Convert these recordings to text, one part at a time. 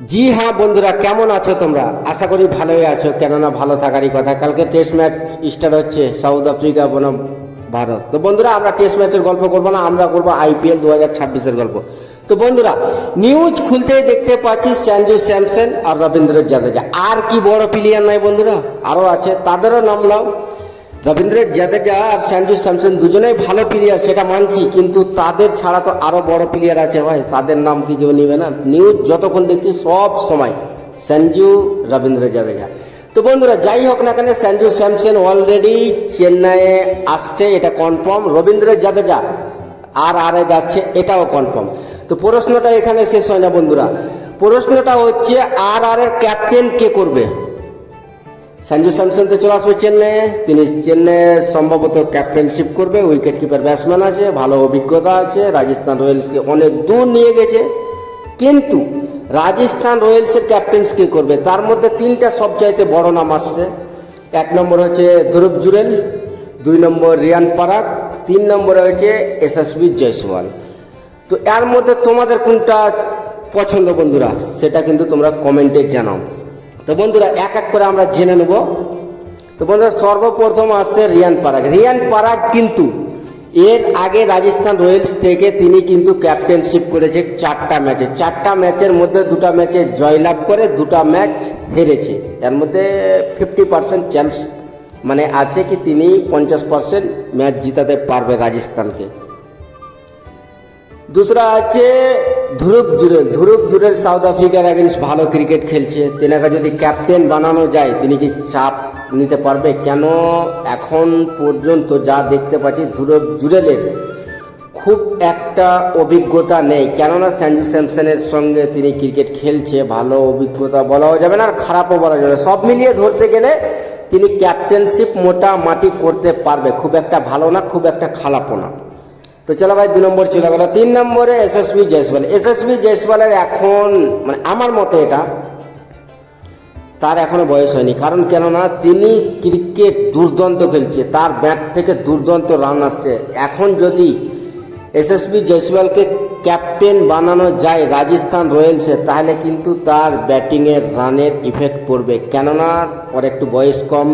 জি হ্যাঁ বন্ধুরা, কেমন আছো তোমরা? আশা করি ভালোই আছো। কেননা ভালো থাকারই কথা। কালকে টেস্ট ম্যাচ স্টার্ট হচ্ছে সাউথ আফ্রিকা বনাম ভারত। তো বন্ধুরা, আমরা টেস্ট ম্যাচের গল্প করব না, আমরা করব আইপিএল দু হাজার ছাব্বিশের গল্প। তো বন্ধুরা নিউজ খুলতেই দেখতে পাচ্ছি সঞ্জু স্যামসন আর রবীন্দ্র জাদেজা আর কি বড় প্লেয়ার নাই বন্ধুরা আরও আছে। তাদেরও নাম নাও। রবীন্দ্র জাদেজা আর সঞ্জু স্যামসন দুজনেই ভালো প্লেয়ার সেটা মানছি, কিন্তু তাদের ছাড়া তো আরও বড় প্লেয়ার আছে ভাই। তাদের নাম কি কেউ নিবে না? নিউজ যতক্ষণ দেখছি সব সময়। সঞ্জু রবীন্দ্র জাদেজা। তো বন্ধুরা, যাই হোক না কেন সঞ্জু স্যামসন অলরেডি চেন্নাইয়ে আসছে, এটা কনফার্ম রবীন্দ্র জাদেজা আর আরে যাচ্ছে, এটাও কনফার্ম তো প্রশ্নটা এখানে শেষ হয় না বন্ধুরা। প্রশ্নটা হচ্ছে, আর আর ক্যাপ্টেন কে করবে? সঞ্জু স্যামসন তো চলে আসবে চেন্নাইয়ে। তিনি চেন্নাইয়ের সম্ভবত ক্যাপ্টেনশিপ করবে উইকেট কিপার ব্যাটসম্যান আছে, ভালো অভিজ্ঞতা আছে। রাজস্থান রয়্যালসকে অনেক দূর নিয়ে গেছে। কিন্তু রাজস্থান রয়্যালসের ক্যাপ্টেন্স কে করবে? তার মধ্যে তিনটা সবচাইতে বড় নাম আসছে। এক নম্বর হচ্ছে ধ্রুব জুরেল, দুই নম্বর রিয়ান পারাক, তিন নম্বরে হচ্ছে এসএসবি জয়সওয়াল। তো এর মধ্যে তোমাদের কোনটা পছন্দ বন্ধুরা? সেটা কিন্তু তোমরা কমেন্টে জানাও। তো বন্ধুরা, এক এক করে আমরা জেনে নেব। তো বন্ধুরা, সর্বপ্রথম আসছে রিয়ান পারাগ। রিয়ান পারাগ কিন্তু এর আগে রাজস্থান রয়্যালস থেকে তিনি কিন্তু ক্যাপ্টেনশিপ করেছে চারটা ম্যাচে। চারটা ম্যাচের মধ্যে দুটা ম্যাচে জয়লাভ করে, দুটা ম্যাচ হেরেছে। এর মধ্যে ফিফটি পার্সেন্ট চান্স মানে আছে কি তিনি পঞ্চাশ পার্সেন্ট ম্যাচ জিতাতে পারবে রাজস্থানকে। দুসরা আছে ধ্রুব জুরেল ধ্রুব জুরেল সাউথ আফ্রিকার এগেনস্ট ভালো ক্রিকেট খেলছে। তেনাকে যদি ক্যাপ্টেন বানানো যায়, তিনি কি চাপ নিতে পারবে? কেন? এখন পর্যন্ত যা দেখতে পাচ্ছি, ধ্রুব জুরেলের খুব একটা অভিজ্ঞতা নেই। কেননা সঞ্জু স্যামসনের সঙ্গে তিনি ক্রিকেট খেলছে, ভালো অভিজ্ঞতা বলাও যাবে না আর খারাপও বলা যাবে না। সব মিলিয়ে ধরতে গেলে, তিনি ক্যাপ্টেনশিপ মোটামাটি করতে পারবে। খুব একটা ভালো না, খুব একটা খারাপও না। তো চলো ভাই, দু নম্বর চলে গেল তিন নম্বরে এসএসবি জয়সওয়াল এসএসবি জয়সওয়ালের এখন মানে আমার মতে এটা, তার এখনও বয়স হয়নি। কারণ কেননা তিনি ক্রিকেট দুর্দান্ত খেলছে, তার ব্যাট থেকে দুর্দান্ত রান আসছে। এখন যদি এসএসবি জয়সওয়ালকে ক্যাপ্টেন বানানো যায় রাজস্থান রয়্যালসে, তাহলে কিন্তু তার ব্যাটিংয়ের রানের ইফেক্ট পড়বে। কেননা, ওর একটু বয়স কম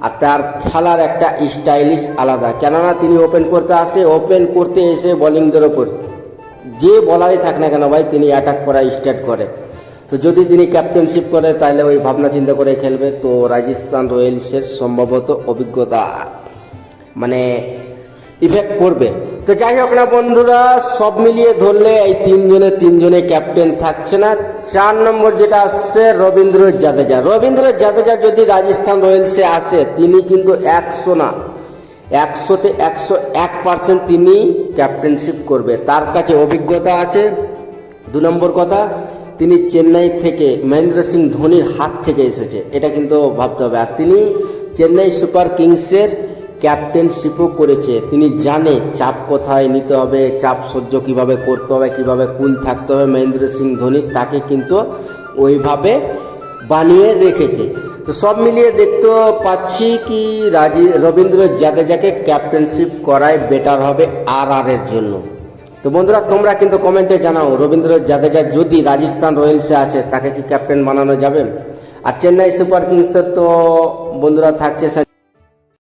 আর তার খেলার একটা স্টাইলিশ আলাদা। কেননা তিনি ওপেন করতে আসে ওপেন করতে এসে বোলিংদের ওপর। যে বলারই থাক না কেন ভাই, তিনি অ্যাটাক করা স্টার্ট করে। তো যদি তিনি ক্যাপ্টেনশিপ করে, তাহলে ওই ভাবনা চিন্তা করে খেলবে। তো রাজস্থান রয়্যালসের সম্ভবত অভিজ্ঞতা। মানে ইফেক্ট পড়বে তো যাই হোক না বন্ধুরা, সব মিলিয়ে ধরলে এই তিনজনে তিনজনে ক্যাপ্টেন থাকছে না। চার নম্বর যেটা আসছে, রবীন্দ্র জাদেজা। রবীন্দ্র জাদেজা যদি রাজস্থান রয়্যালসে আসে, তিনি কিন্তু একশো না, একশোতে একশো এক পার্সেন্ট তিনি ক্যাপ্টেনশিপ করবে। তার কাছে অভিজ্ঞতা আছে। দু নম্বর কথা, তিনি চেন্নাই থেকে মহেন্দ্র সিং ধোনির হাত থেকে এসেছে। এটা কিন্তু ভাবতে হবে। আর তিনি চেন্নাই সুপার কিংসের ক্যাপ্টেনশিপও করেছে। তিনি জানে চাপ কোথায় নিতে হবে, চাপ সহ্য কীভাবে করতে হবে, কীভাবে কুল থাকতে হবে। মহেন্দ্র সিং ধোনি তাকে কিন্তু ওইভাবে বানিয়ে রেখেছে। তো সব মিলিয়ে দেখতে পাচ্ছি কি রাজি, রবীন্দ্র জাদেজাকে ক্যাপ্টেনশিপ করায় বেটার হবে আর আর এর জন্য। তো বন্ধুরা, তোমরা কিন্তু কমেন্টে জানাও, রবীন্দ্র জাদেজা যদি রাজস্থান রয়্যালসে আছে, তাকে কি ক্যাপ্টেন বানানো যাবে? আর চেন্নাই সুপার কিংসের তো বন্ধুরা থাকছে